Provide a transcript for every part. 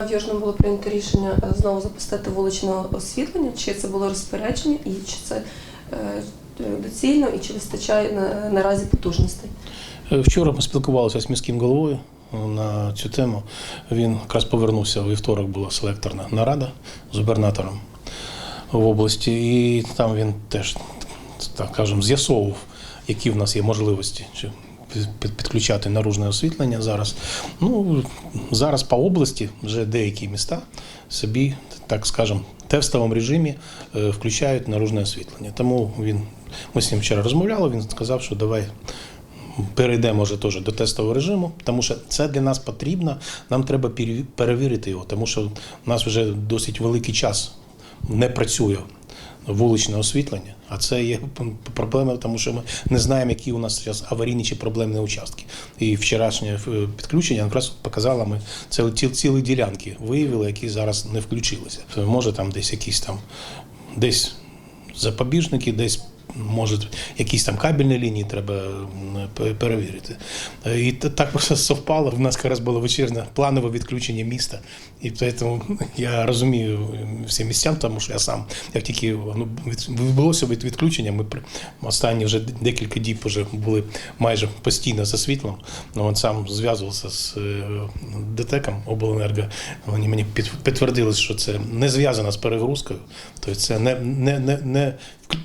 В було прийнято рішення е, знову запустити вуличне освітлення, чи це було розпорядження, і чи це е, доцільно, і чи вистачає наразі потужностей. Е, Вчора ми спілкувалися з міським головою на цю тему. Він якраз повернувся у вівторок. Була селекторна нарада з губернатором в області, і там він теж так кажемо з'ясовував, які в нас є можливості чи підключати наружне освітлення зараз. Ну зараз по області вже деякі міста собі, так скажемо, в тестовому режимі е, включають наружне освітлення. Тому він ми з ним вчора розмовляли. Він сказав, що давай перейдемо вже теж до тестового режиму, тому що це для нас потрібно. Нам треба переві- перевірити його, тому що у нас вже досить великий час не працює вуличне освітлення. А це є проблема, тому що ми не знаємо, які у нас зараз аварійні чи проблемні участки. І вчорашнє е, підключення якраз показало, ми це ці, цілі ділянки виявили, які зараз не включилися. Може там десь якісь там десь запобіжники, десь може якісь там кабельні лінії треба перевірити. Е, І так совпало. В нас якраз було вечірнє планове відключення міста. І тому я розумію всім містян, тому що я сам, як тільки від- відбулося від відключення, ми останні вже декілька діб вже були майже постійно за світлом. Ну, він сам зв'язувався з е, ДТЕКом обленерго. Вони мені підтвердили, що це не зв'язано з перегрузкою. Тобто це не, не, не, не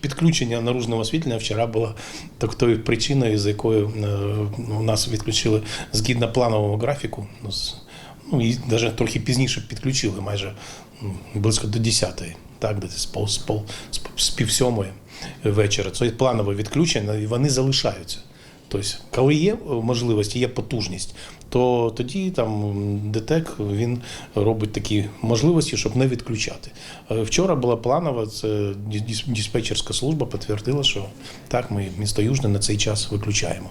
підключення наружного освітлення вчора було так тою причиною, з якою е, у нас відключили згідно планового графіку. Ну, Ну і навіть трохи пізніше підключили, майже близько до 10-ї, так, десь з пол, з пів сьомої вечора. Це планове відключення, і вони залишаються. Тобто, коли є можливість, є потужність, то тоді там ДТЕК він робить такі можливості, щоб не відключати. Е, Вчора була планова, це дис- дис- диспетчерська служба підтвердила, що так, ми місто Южне на цей час виключаємо.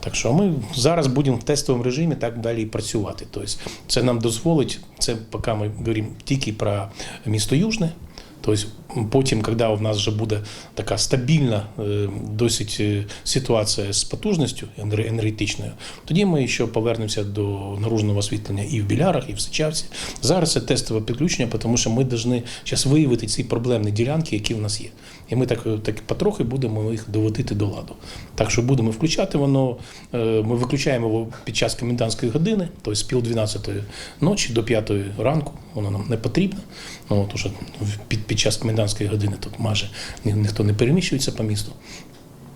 Так що ми зараз будемо в тестовому режимі так далі і працювати. Тобто це нам дозволить, це поки ми говоримо тільки про місто Южне. Тобто потім, коли у нас вже буде така стабільна е, досить е, ситуація з потужністю енергетичною, тоді ми ще повернемося до наружного освітлення і в білярах, і в Сичавці. Зараз це тестове підключення, тому що ми повинні зараз виявити ці проблемні ділянки, які в нас є. І ми так, так потрохи будемо їх доводити до ладу. Так що будемо включати воно. е, Ми виключаємо його під час комендантської години, тобто з пів 12 ночі до 5 ранку. Воно нам не потрібно. Ну, під, під час комендантської години тут майже ні- ніхто не переміщується по місту.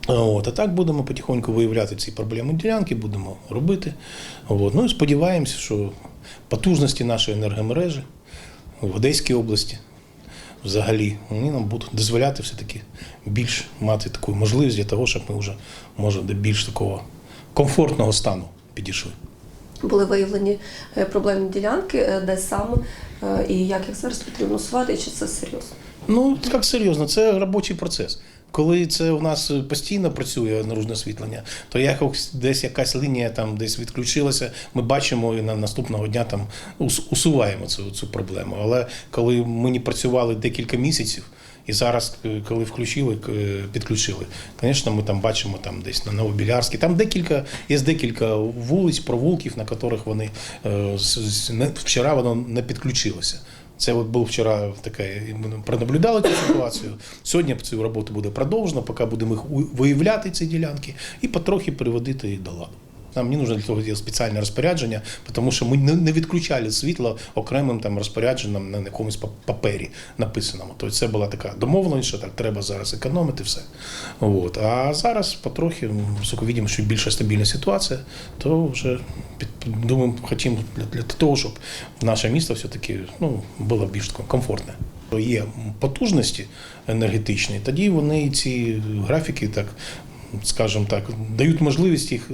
От, а так будемо потихоньку виявляти ці проблемні ділянки, будемо робити. От. Ну і сподіваємося, що потужності нашої енергомережі в Одеській області взагалі вони нам будуть дозволяти все-таки більш мати таку можливість для того, щоб ми вже може до більш такого комфортного стану підійшли. Були виявлені е, проблемні ділянки, е, де саме е, і як їх зараз потрібно усувати, і чи це серйозно? Ну, як серйозно, це робочий процес. Коли це у нас постійно працює наружне освітлення, то якось десь якась лінія там десь відключилася, ми бачимо і на наступного дня там усуваємо цю, цю проблему. Але коли ми не працювали декілька місяців, і зараз, е, коли включили, е, підключили, звісно, ми там бачимо там десь на Новобілярській. Там декілька, є декілька вулиць, провулків, на яких вони е, вчора воно не підключилося. Це от був вчора таке, ми пронаблюдали цю ситуацію. Сьогодні цю роботу буде продовжено, поки будемо їх виявляти ці ділянки і потрохи приводити до ладу. Нам не нужно для того спеціальне розпорядження, тому що ми не відключали світло окремим там розпорядженням на якомусь папері написаному. Тобто це була така домовленість, що так треба зараз економити все. От. А зараз потрохи, видимо, що більша стабільна ситуація, то вже думаємо, для, для того, щоб наше місто все-таки ну, було більш комфортне. Є потужності енергетичні, тоді вони ці графіки так. Скажімо так, дають можливість їх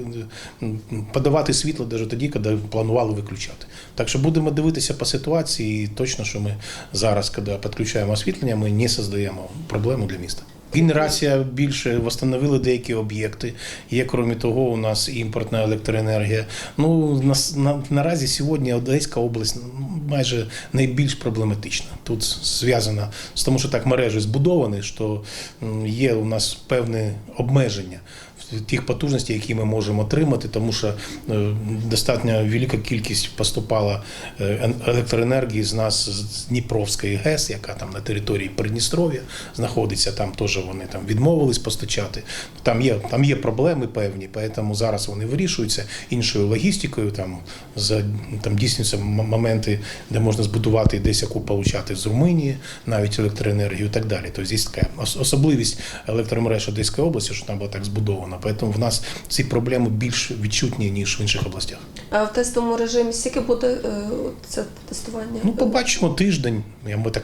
е, подавати світло навіть тоді, коли планували виключати. Так що будемо дивитися по ситуації, і точно, що ми зараз, коли підключаємо освітлення, ми не создаємо проблему для міста. Генерація більше встановили деякі об'єкти. Є, крім того, у нас імпортна електроенергія. Ну нас на, наразі сьогодні Одеська область ну, майже найбільш проблематична. Тут зв'язано з тому, що так мережі збудовані, що є у нас певне обмеження тих потужностей, які ми можемо отримати, тому що е, достатньо велика кількість поступала е, електроенергії з нас з Дніпровської ГЕС, яка там на території Придністров'я знаходиться. Там теж вони там відмовились постачати. Там є, там є проблеми певні, тому зараз вони вирішуються іншою логістикою. Там за там дійсняться м- моменти, де можна збудувати і десь яку получати з Румунії, навіть електроенергію і так далі. Тобто є така особливість електромереж Одеської області, що там була так збудована. Тому в нас ці проблеми більш відчутні ніж в інших областях. А в тестовому режимі скільки буде е, це тестування? Ну, побачимо тиждень. Ми так,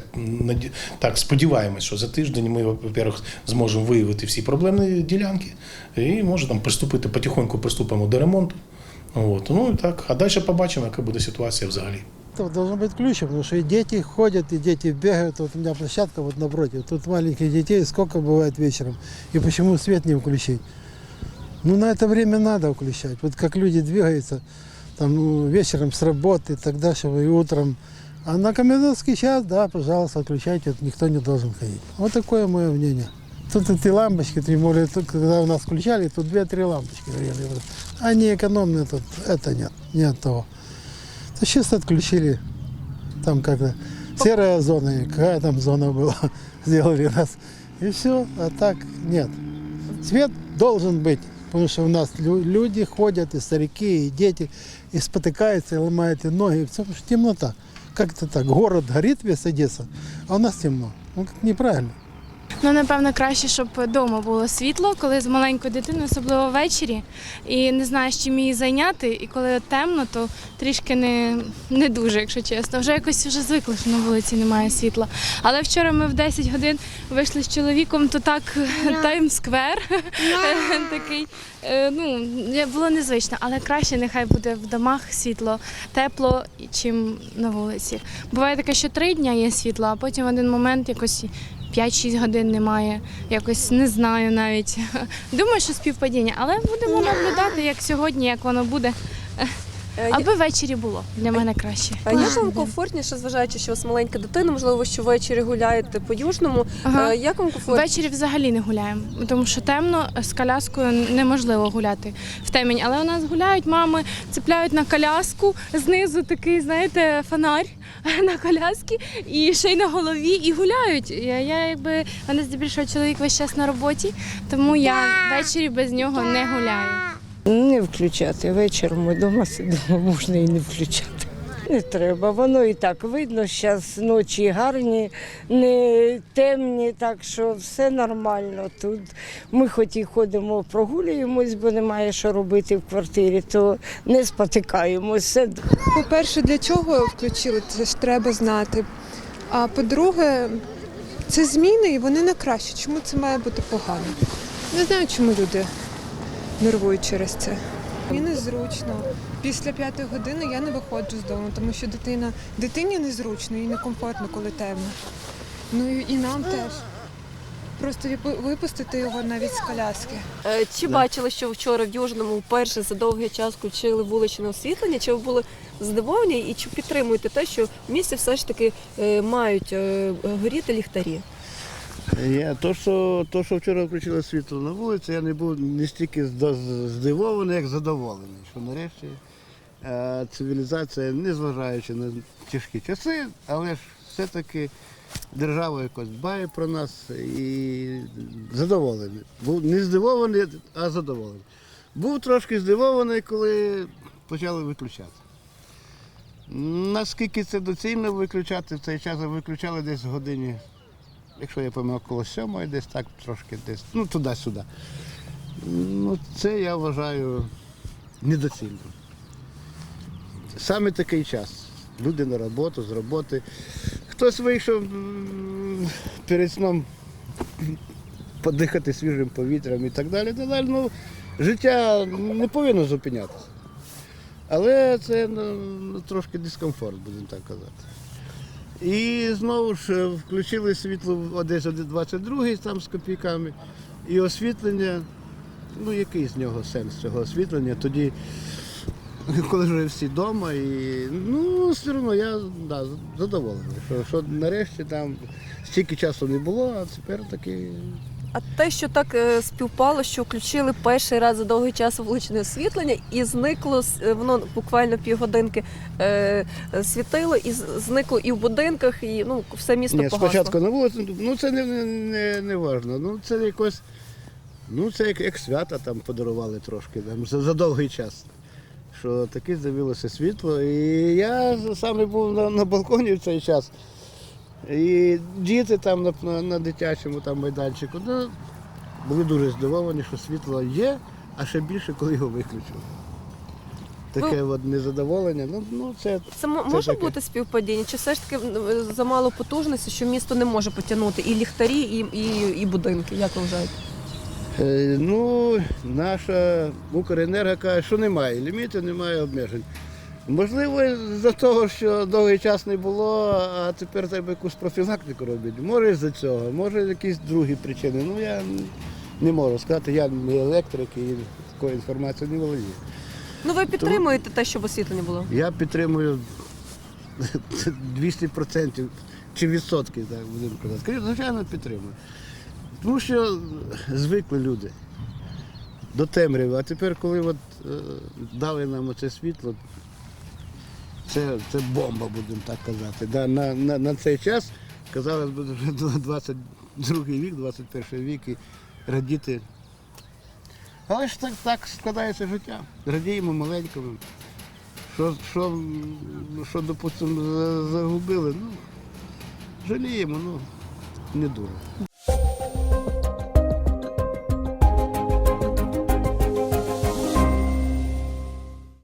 так сподіваємось, що за тиждень ми, во-первых, зможемо виявити всі проблемні ділянки і може там приступити потихоньку приступимо до ремонту. От. Ну і так, а далі побачимо, яка буде ситуація взагалі. Это должно быть ключом, потому что и дети ходят, и дети бегают. Вот у меня площадка вот напротив. Тут маленьких детей сколько бывает вечером. И почему свет не включить? Ну, на это время надо включать. Вот как люди двигаются там ну, вечером с работы, тогда чтобы и утром. А на комендантский час, да, пожалуйста, отключайте, никто не должен ходить. Вот такое мое мнение. Тут эти лампочки, тем более, когда у нас включали, тут две-три лампочки горели. Они экономные тут, это нет, нет того. То чисто отключили. Там как-то серая зона, и какая там зона была, сделали нас. И все, а так нет. Свет должен быть, потому что у нас лю- люди ходят, и старики, и дети, и спотыкаются, и ломают и ноги, потому что темнота. Как это так? Город горит весь Одесса, а у нас темно. Ну, как неправильно. Ну, напевно, краще, щоб вдома було світло, коли з маленькою дитиною, особливо ввечері, і не знаєш, чим її зайняти. І коли темно, то трішки не, не дуже, якщо чесно. Вже якось вже звикли, що на вулиці немає світла. Але вчора ми в 10 годин вийшли з чоловіком, то так таймсквер такий. е, Ну, було незвично, але краще нехай буде в домах світло, тепло, чим на вулиці. Буває таке, що три дні є світло, а потім в один момент якось 5-6 годин немає. Якось не знаю навіть. Думаю, що співпадіння, але будемо наблюдати, як сьогодні, як воно буде. Е, Аби ввечері було для мене краще. А як вам комфортніше, зважаючи, що у вас маленька дитина, можливо, ви щовечері гуляєте по южному. Ага. Е, Як вам комфортніше? Ввечері взагалі не гуляємо, тому що темно з коляскою неможливо гуляти в темінь. Але у нас гуляють мами, цепляють на коляску знизу такий, знаєте, фонарь на коляски і ще й на голові, і гуляють. Я, я якби мене здебільшого чоловік весь час на роботі, тому я ввечері без нього не гуляю. Не включати. Вечором ми вдома сидимо, можна і не включати. Не треба. Воно і так видно. Зараз ночі гарні, не темні, так що все нормально. Тут ми хоч і ходимо, прогулюємось, бо немає що робити в квартирі, то не спотикаємось. Все По-перше, для чого включили, це ж треба знати. А по-друге, це зміни і вони на краще. Чому це має бути погано? Не знаю, чому люди нервують через це. Мені незручно. Після п'ятої години я не виходжу з дому, тому що дитина дитині незручно і некомфортно, коли темно. Ну і, нам теж. Просто випу- випустити його навіть з коляски. Е, Чи бачили, що вчора в Южному вперше за довгий час включили вуличне освітлення? Чи ви були здивовані і чи підтримуєте те, що в місті все ж таки е, мають е, горіти ліхтарі? Я, то, що, то, що вчора включили світло на вулиці, я не був не стільки здивований, як задоволений, що нарешті е, цивілізація, незважаючи на тяжкі часи, але ж все-таки держава якось дбає про нас і задоволений. Був не здивований, а задоволений. Був трошки здивований, коли почали виключати. Наскільки це доцільно виключати в цей час, виключали десь годині якщо я пам'ятаю, коло сьомої, десь так трошки десь, ну туди-сюди. Ну, це я вважаю недоцільно. Саме такий час. Люди на роботу, з роботи. Хтось вийшов перед сном подихати свіжим повітрям і так далі. так далі. Ну, життя не повинно зупинятися. Але це ну, трошки дискомфорт, будемо так казати. І знову ж е, включили світло в десь о 22 там з копійками. І освітлення, ну який з нього сенс цього освітлення? Тоді, коли вже всі вдома, і ну все одно я да, задоволений, що, що нарешті там стільки часу не було, а тепер таки А те, що так е, співпало, що включили перший раз за довгий час вуличне освітлення, і зникло е, воно буквально півгодинки е, світило, і зникло і в будинках, і ну все місто Ні, погасло. спочатку на вулиці, ну це не, не, не, не важно. Ну це якось, ну це як, як свята там подарували трошки там, за, за довгий час. Що таке з'явилося світло. І я саме був на, на балконі в цей час. І діти там на, на, на дитячому там майданчику ну, були дуже здивовані, що світло є, а ще більше, коли його виключили. Таке от незадоволення. Ну, ну це Це мо- може таке. бути співпадіння, чи все ж таки е, замало потужності, що місто не може потягнути і ліхтарі, і, і, і будинки. Як ви вважаєте? Е, Ну, наша Укренерго каже, що немає лімітів, немає обмежень. Можливо, за того, що довгий час не було, а тепер треба якусь профілактику робити. Може з-за цього, може якісь другі причини. Ну я не можу сказати, я не електрик і такою інформацією не володію. Ну ви підтримуєте те, щоб освітлення було? Я підтримую 200% чи відсотків, так будемо казати. Скажіть, Звичайно, підтримую. Тому що звикли люди до темряви. А тепер, коли от, е, дали нам оце світло, це, це бомба, будемо так казати. Да, на, на, на цей час, казалось би, вже 22 вік, 21 вік і радіти. Але ж так, так складається життя. Радіємо маленькому. Що, що, що допустимо, загубили, ну, жаліємо, ну, не дуже.